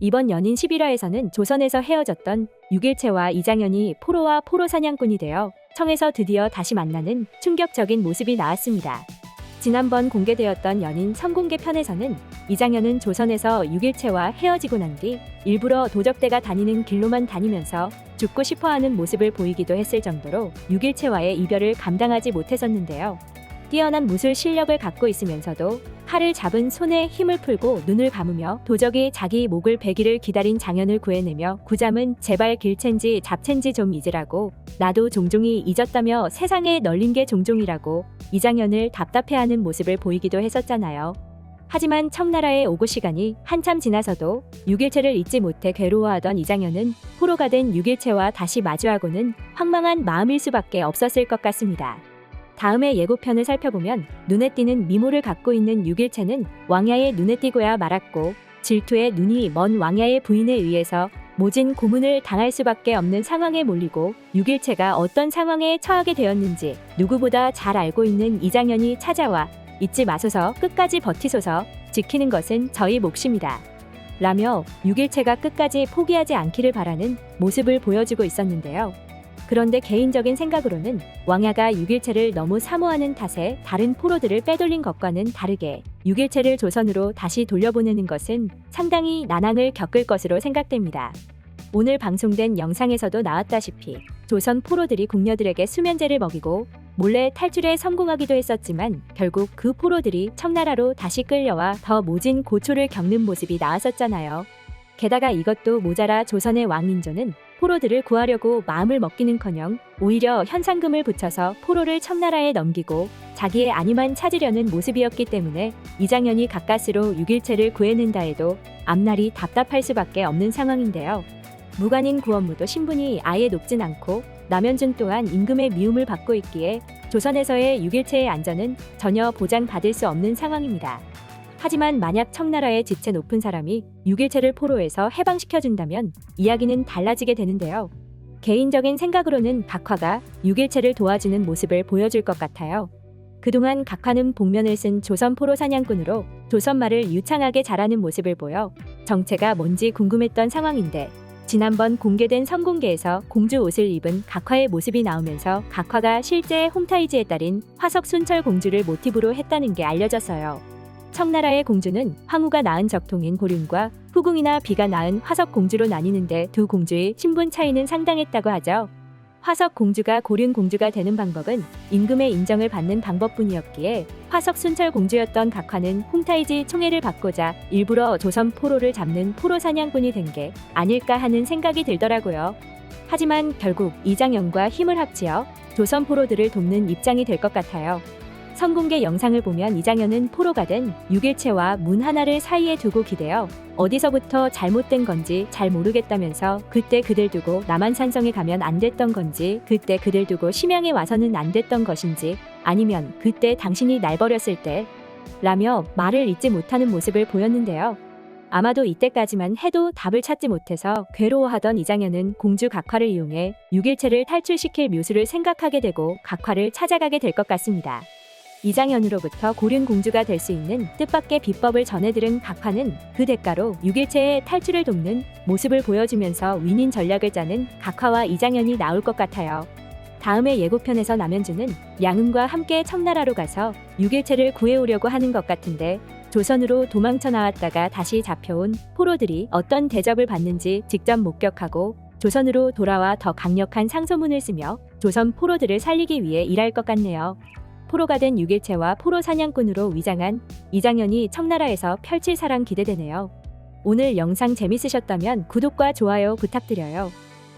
이번 연인 11화에서는 조선에서 헤어졌던 육일체와 이장현이 포로와 포로 사냥꾼이 되어 청에서 드디어 다시 만나는 충격적인 모습이 나왔습니다. 지난번 공개되었던 연인 선공개 편에서는 이장현은 조선에서 육일체와 헤어지고 난 뒤 일부러 도적대가 다니는 길로만 다니면서 죽고 싶어하는 모습을 보이기도 했을 정도로 육일체와의 이별을 감당하지 못했었는데요. 뛰어난 무술 실력을 갖고 있으면서도 칼을 잡은 손에 힘을 풀고 눈을 감으며 도적이 자기 목을 베기를 기다린 장현을 구해내며 구잠은 제발 길챈지 잡챈지 좀 잊으라고 나도 종종이 잊었다며 세상에 널린 게 종종이라고 이장현을 답답해하는 모습을 보이기도 했었잖아요. 하지만 청나라의 오고 시간이 한참 지나서도 6일체를 잊지 못해 괴로워하던 이장현은 포로가 된 6일체와 다시 마주하고는 황망한 마음일 수밖에 없었을 것 같습니다. 다음의 예고편을 살펴보면 눈에 띄는 미모를 갖고 있는 6일체는 왕야의 눈에 띄고야 말았고 질투에 눈이 먼 왕야의 부인에 의해서 모진 고문을 당할 수밖에 없는 상황에 몰리고 6일체가 어떤 상황에 처하게 되었는지 누구보다 잘 알고 있는 이장현이 찾아와 잊지 마소서 끝까지 버티소서 지키는 것은 저희 몫입니다. 라며 6일체가 끝까지 포기하지 않기를 바라는 모습을 보여주고 있었는데요. 그런데 개인적인 생각으로는 왕야가 6일체를 너무 사모하는 탓에 다른 포로들을 빼돌린 것과는 다르게 6일체를 조선으로 다시 돌려보내는 것은 상당히 난항을 겪을 것으로 생각됩니다. 오늘 방송된 영상에서도 나왔다시피 조선 포로들이 궁녀들에게 수면제를 먹이고 몰래 탈출에 성공하기도 했었지만 결국 그 포로들이 청나라로 다시 끌려와 더 모진 고초를 겪는 모습이 나왔었잖아요. 게다가 이것도 모자라 조선의 왕민조는 포로들을 구하려고 마음을 먹기는커녕 오히려 현상금을 붙여서 포로를 청나라에 넘기고 자기의 아니만 찾으려는 모습이었기 때문에 이장현이 가까스로 6일체를 구해낸다 해도 앞날이 답답할 수밖에 없는 상황인데요. 무관인 구원무도 신분이 아예 높진 않고 남현준 또한 임금의 미움을 받고 있기에 조선에서의 6일체의 안전은 전혀 보장받을 수 없는 상황입니다. 하지만 만약 청나라의 지체 높은 사람이 6일체를 포로에서 해방시켜준다면 이야기는 달라지게 되는데요. 개인적인 생각으로는 각화가 6일체를 도와주는 모습을 보여줄 것 같아요. 그동안 각화는 복면을 쓴 조선 포로 사냥꾼으로 조선말을 유창하게 잘하는 모습을 보여 정체가 뭔지 궁금했던 상황인데 지난번 공개된 선공개에서 공주 옷을 입은 각화의 모습이 나오면서 각화가 실제 홍타이지의 딸인 화석 순철 공주를 모티브로 했다는 게 알려졌어요. 청나라의 공주는 황후가 낳은 적통인 고륜과 후궁이나 비가 낳은 화석 공주로 나뉘는데 두 공주의 신분 차이는 상당했다고 하죠. 화석 공주가 고륜 공주가 되는 방법은 임금의 인정을 받는 방법뿐이었기에 화석 순철 공주였던 각화는 홍타이지 총애를 받고자 일부러 조선 포로를 잡는 포로 사냥꾼이 된 게 아닐까 하는 생각이 들더라고요. 하지만 결국 이장현과 힘을 합치어 조선 포로들을 돕는 입장이 될 것 같아요. 선공개 영상을 보면 이장현은 포로가 된 6일체와 문 하나를 사이에 두고 기대어 어디서부터 잘못된 건지 잘 모르겠다면서 그때 그들 두고 남한산성에 가면 안 됐던 건지 그때 그들 두고 심양에 와서는 안 됐던 것인지 아니면 그때 당신이 날 버렸을 때 라며 말을 잊지 못하는 모습을 보였는데요. 아마도 이때까지만 해도 답을 찾지 못해서 괴로워하던 이장현은 공주 각화를 이용해 6일체를 탈출시킬 묘수를 생각하게 되고 각화를 찾아가게 될 것 같습니다. 이장현으로부터 고륜 공주가 될 수 있는 뜻밖의 비법을 전해들은 각화는 그 대가로 6일체의 탈출을 돕는 모습을 보여주면서 윈인 전략을 짜는 각화와 이장현이 나올 것 같아요. 다음의 예고편에서 남현주는 양은과 함께 청나라로 가서 6일체를 구해오려고 하는 것 같은데 조선으로 도망쳐 나왔다가 다시 잡혀온 포로들이 어떤 대접을 받는지 직접 목격하고 조선으로 돌아와 더 강력한 상소문을 쓰며 조선 포로들을 살리기 위해 일할 것 같네요. 포로가 된 6일체와 포로 사냥꾼으로 위장한 이장현이 청나라에서 펼칠 사랑 기대되네요. 오늘 영상 재밌으셨다면 구독과 좋아요 부탁드려요.